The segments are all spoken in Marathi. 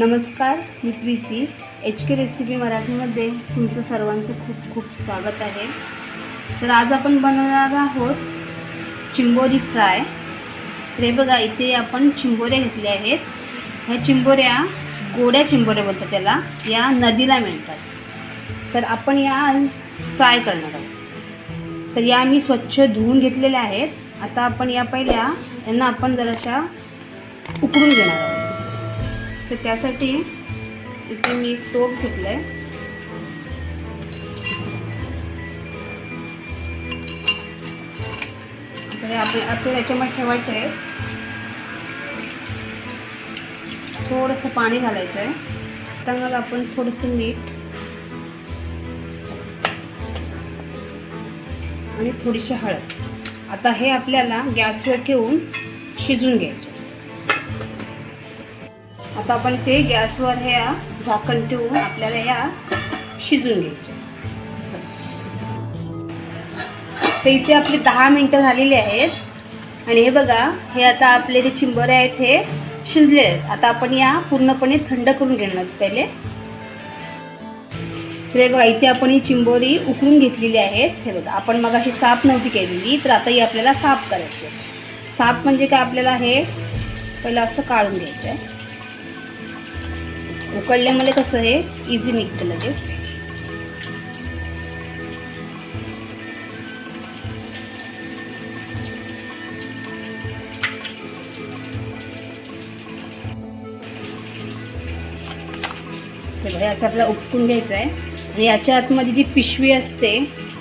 नमस्कार मी प्रीती. एच के रेसिपी मराठीमध्ये तुमचं सर्वांचं खूप खूप स्वागत आहे. तर आज आपण बनवणार आहोत चिंबोरी फ्राय. तर बघा इथे आपण चिंबोऱ्या घेतल्या आहेत. ह्या चिंबोऱ्या गोड्या चिंबोऱ्या बोलतात त्याला. या नदीला मिळतात. तर आपण या आज फ्राय करणार आहोत. तर या मी स्वच्छ धुवून घेतलेल्या आहेत. आता आपण या पहिल्या यांना आपण जराशा उकडून घेणार आहोत. तर त्यासाठी इथे मी एक टोप घेतलं आहे आता आपल्या आपल्याला याच्यामध्ये ठेवायचं आहे. थोडंसं पाणी घालायचं आहे. तर मग आपण थोडंसं मीठ आणि थोडीशी हळद. आता हे आपल्याला गॅसवर ठेवून शिजून घ्यायचे आता आपण ते गॅसवर हे झाकण ठेवून आपल्याला ह्या शिजून घ्यायचे. तर इथे आपले दहा मिनटं झालेली आहेत. आणि हे बघा हे आता आपले जे चिंबोरे आहेत हे शिजले आहेत. आता आपण या पूर्णपणे थंड करून घेणार पहिले. तर हे बघा इथे आपण ही चिंबोरी उकळून घेतलेली आहेत. हे बघा आपण मग अशी साफ नव्हती केलेली तर आता ही आपल्याला साफ करायची साफ म्हणजे काय आपल्याला हे पहिलं असं काढून घ्यायचं आहे. उकडल्यामुळे कसं हे इझी निघतं लगेच. हे असं आपल्याला उपटून घ्यायचं आहे. आणि याच्या आतमध्ये जी पिशवी असते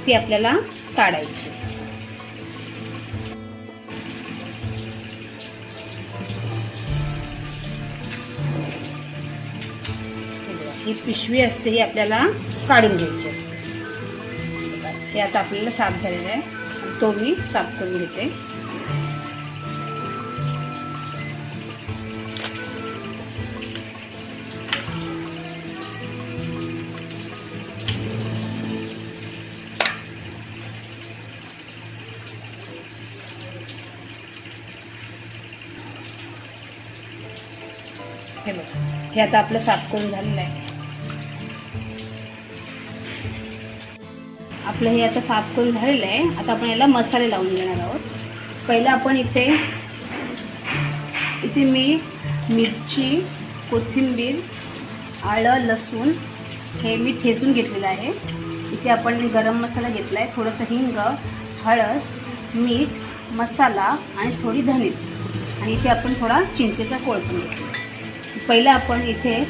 ती आपल्याला काढायची ही पिशवी असते ही आपल्याला काढून घ्यायची असते. बस हे आता आपल्याला साफ झालेलं आहे. तो मी साफ करून घेते. हे बघा हे आता आपलं साफ करून झालेलं आहे. आपलं हे आता साफ करून झालेलं आहे. आता आपण याला मसाले लावून घेणार आहोत. पहिलं आपण इथे इथे मी मिरची कोथिंबीर आलं लसूण हे मी ठेसून घेतलेलं आहे. इथे आपण गरम मसाला घेतला आहे थोडंसं हिंग हळद मीठ मसाला आणि थोडी धने आणि इथे आपण थोडा चिंचेचा कोळ पण घेतला. पहिलं आपण इथे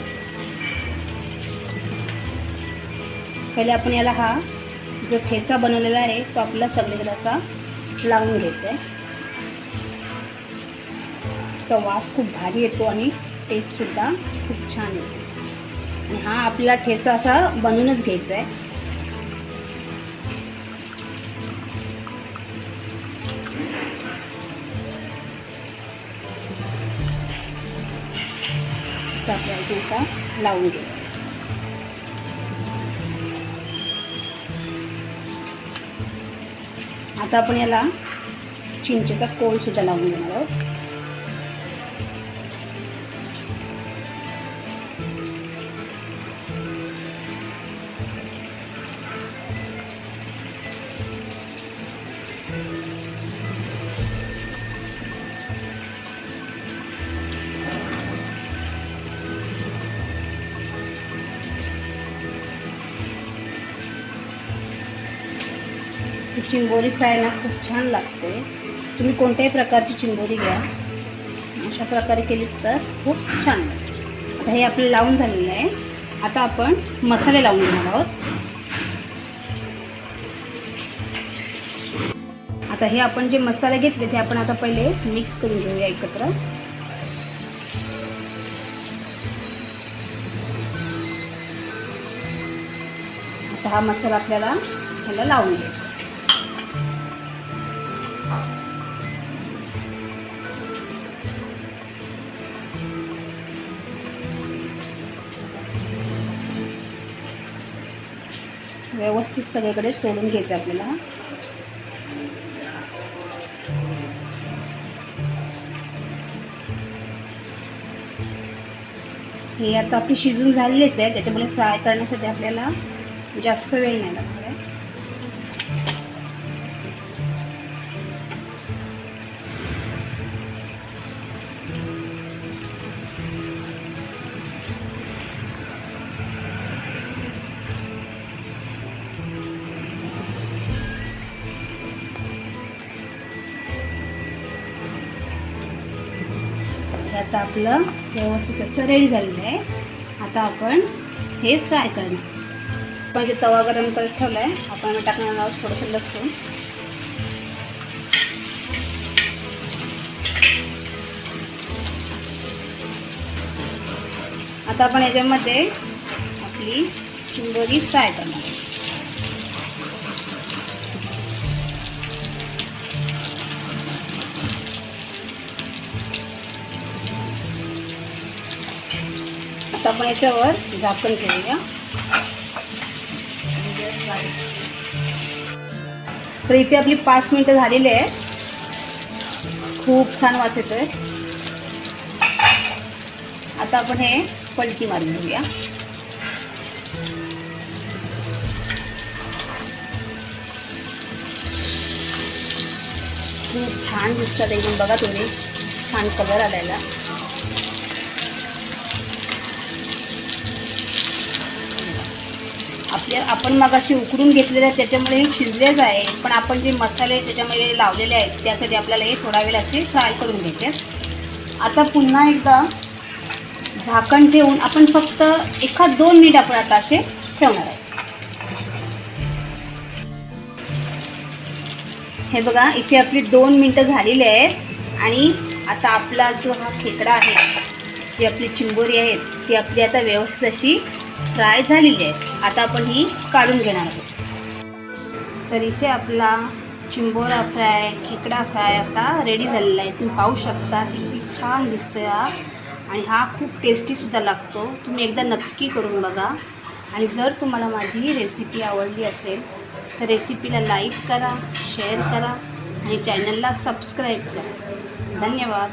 पहिले आपण याला हा जो ठेचा बनवलेला आहे तो आपला सगळीकडे असा लावून घ्यायचा आहे. त्याचा वास खूप भारी येतो आणि टेस्टसुद्धा खूप छान येतो. आणि हा आपला ठेचा असा बनवूनच घ्यायचा आहे. ठेचा लावून घ्यायचा आता आपण याला चिंचेचा कोळ सुद्धा लावून घेणार आहोत. ही चिंबोरी फ्राय ना खूप छान लागते. तुम्ही कोणत्याही प्रकारची चिंबोरी घ्या. अशा प्रकारे केली तर खूप छान लागते. आता हे आपलं लावून झालेलं आहे. आता आपण मसाले लावून घेणार आहोत. आता हे आपण जे मसाले घेतले ते आपण आता पहिले मिक्स करून घेऊया एकत्र. आता हा मसाला आपल्याला ह्याला लावून घ्यायचा. व्यवस्थित सगळीकडे सोडून घ्यायचं आपल्याला. हे आता आपली शिजून झालेलीच आहे त्याच्यामुळे फ्राय करण्यासाठी आपल्याला जास्त वेळ नाही लागतो. हे आता आपलं व्यवस्थित असं रेडी झालेलं आहे. आता आपण हे फ्राय करणार आपण जे म्हणजे तवा गरम करत ठेवला आहे आपण टाकणार आहोत थोडंसं लसूण. आता आपण याच्यामध्ये आपली शिंबोरी फ्राय करणार आपण याच्यावर झाकण ठेवूया. तर इथे आपली पाच मिनटं झालेली आहे. खूप छान वास येतोय. आता आपण हे पलटी मारून घेऊया. खूप छान दिसतात एकदम. बघा तुम्ही छान कलर आलेला. आपण मगाशी उकडून घेतलेले आहेत त्याच्यामुळे हे शिजलेच आहे. पण आपण जे मसाले त्याच्यामध्ये लावलेले आहेत त्यासाठी आपल्याला हे थोडा वेळ असे फ्राय करून घ्यायचे आता पुन्हा एकदा झाकण ठेवून आपण फक्त एखाद दोन मिनिट आपण आता असे ठेवणार आहे हे बघा इथे आपली दोन मिनटं झालेली आहेत आणि आता आपला जो हा खेकडा आहे जी आपली चिंबोरी आहेत ती आपली आता व्यवस्थित अशी फ्राय झालेली आहे. आता आपण ही काढून घेणार आहोत. तर इथे आपला चिंबोरा फ्राय खेकडा फ्राय आता रेडी झालेला आहे. तुम्ही पाहू शकता किती छान दिसतोय हा. आणि हा खूप टेस्टीसुद्धा लागतो. तुम्ही एकदा नक्की करून बघा. आणि जर तुम्हाला माझी ही रेसिपी आवडली असेल तर रेसिपीला लाईक करा शेअर करा आणि चॅनलला सबस्क्राईब करा. धन्यवाद.